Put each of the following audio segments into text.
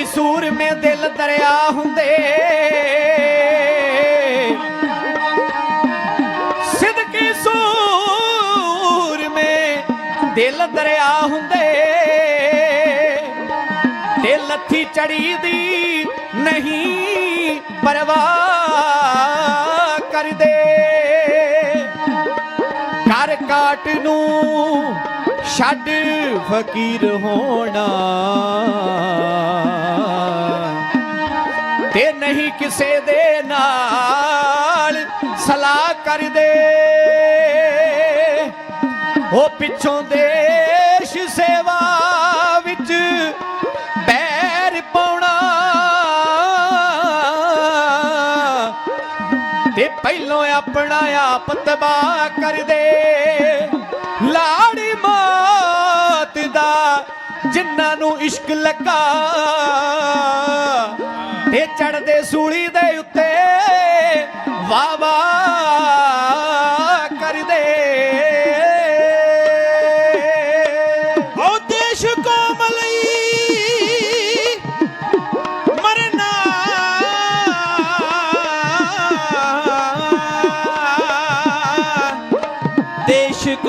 ਸਿੱਧਕੀ ਸੂਰਮੇ ਦਿਲ ਦਰਿਆ ਹੁੰਦੇ। ਸਿੱਧਕੀ ਸੂਰਮੇ ਦਿਲ ਦਰਿਆ ਹੁੰਦੇ। ਤੇ ਲੱਥੀ ਚੜੀ ਦੀ ਨਹੀਂ ਪਰਵਾਹ ਕਰਦੇ। ਕਰ ਕਾਟ ਨੂੰ ਛੱਡ ਫਕੀਰ ਹੋਣਾ। ਤੇ ਨਹੀਂ ਕਿਸੇ ਦੇ ਨਾਲ ਸਲਾਹ ਕਰਦੇ। ਉਹ ਪਿੱਛੋਂ ਦੇਸ਼ ਸੇਵਾ ਵਿੱਚ ਬੈਰ ਪਾਉਣਾ। ਤੇ ਪਹਿਲੋਂ ਆਪਣਾ ਆਪ ਤਬਾਹ ਕਰਦੇ। ਲਾੜੀ ਮਾਤ ਦਾ ਜਿਨ੍ਹਾਂ ਨੂੰ ਇਸ਼ਕ ਲੱਗਾ। ਇਹ ਚੜਦੇ ਸੂਲੀ ਦੇ ਉੱਤੇ ਵਾਹ ਵਾਹ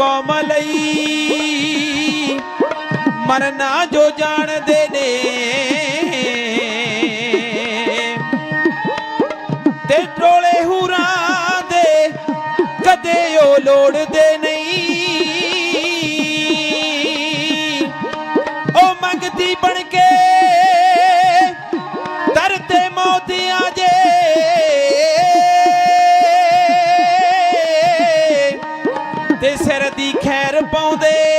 ਦੇਸ਼ ਲਈ ਮਰਨਾ ਜੋ ਜਾਣਦੇ ਨੇ। ਤੇ ਟੋਲੇ ਹੂਰਾਂ ਦੇ ਕਦੇ ਉਹ ਲੋੜਦੇ bom day.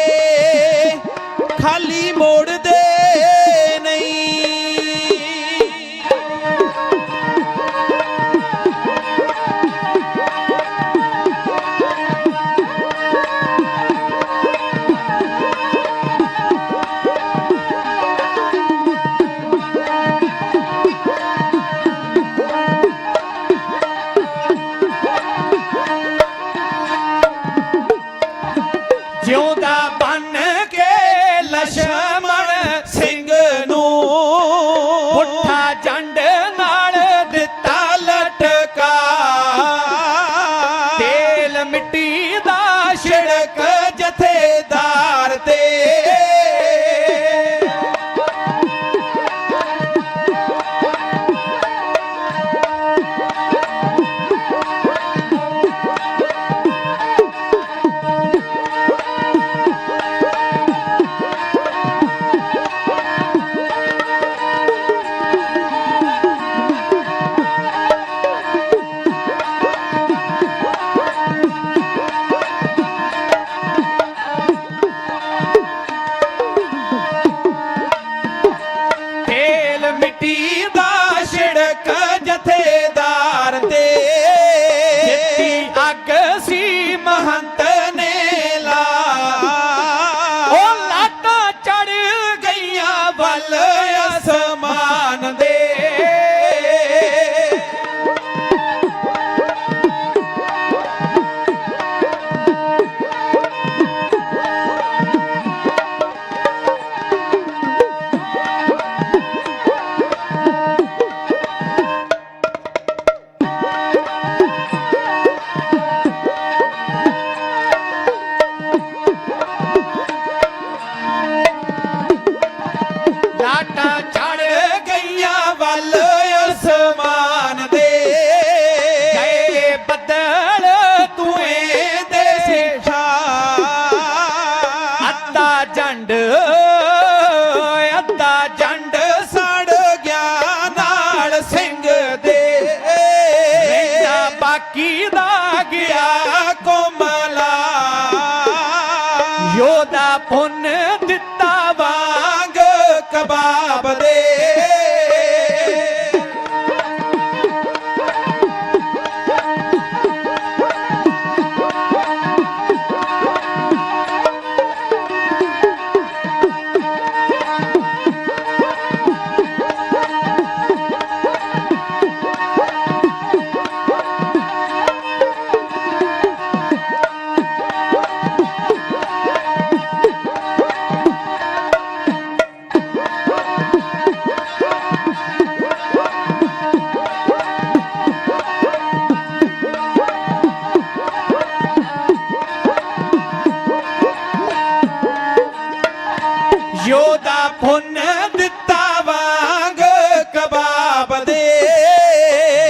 ਮਿੱਟੀ ਦਾ ਛਿੜਕ levanta. ਯੋਦਾ ਪੁੰਨ ਦਿੱਤਾ ਵਾਂਗ ਕਬਾਬ ਦੇ। ਦਾ ਪੁੰਨ ਦਿੱਤਾ ਵਾਂਗ ਕਬਾਬ ਦੇ।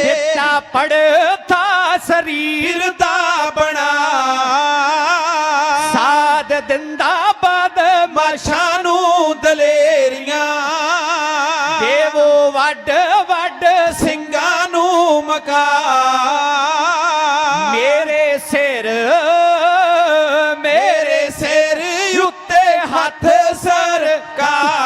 ਦਿੱਤਾ ਪੜਤਾ ਸਰੀਰ ਦਾ ਬਣਾ। ਸਾਧ ਦਿੰਦਾ ਬਦ ਮਾਸ਼ਾਂ ਨੂੰ ਸਰਕਾਰ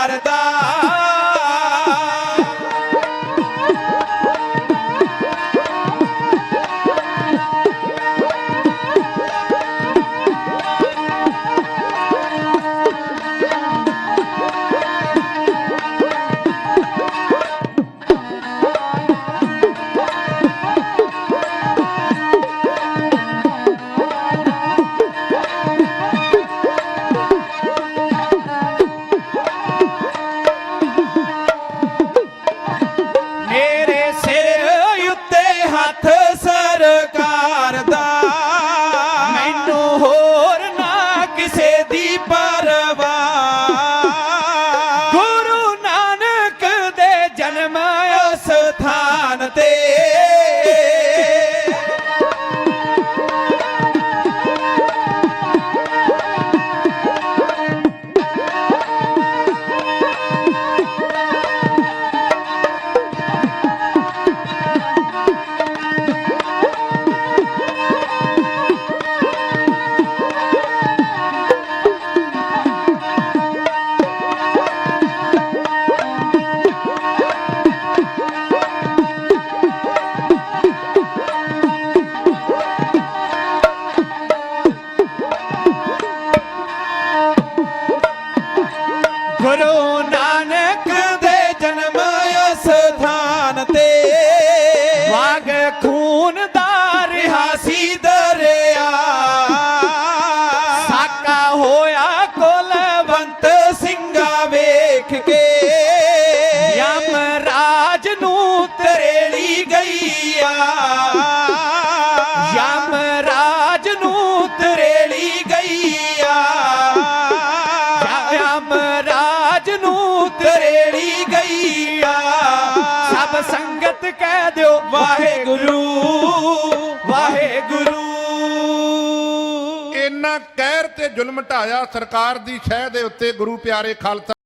ਗੁਰੂ ਨਾਨਕ ਦੇ ਜਨਮ ਉਸ ਥਾਨ ਤੇ। ਵਾਗ ਖੂਨ ਦਾ ਰਿਹਾ ਹਾਸੀ ਦਰਿਆ। ਸਾਕਾ ਹੋਇਆ ਕੋਲਵੰਤ ਬੰਤ ਸਿੰਘਾ ਵੇਖ ਕੇ। ਨੂੰ ਤਰੇੜੀ ਗਈ ਆ। ਸਭ ਸੰਗਤ ਕਹਿ ਦਿਓ, ਵਾਹਿਗੁਰੂ ਵਾਹਿਗੁਰੂ। ਇੰਨਾ ਕਹਿਰ ਤੇ ਜ਼ੁਲਮ ਢਾਇਆ ਸਰਕਾਰ ਦੀ ਸ਼ਹਿ ਦੇ ਉੱਤੇ ਗੁਰੂ ਪਿਆਰੇ ਖਾਲਸਾ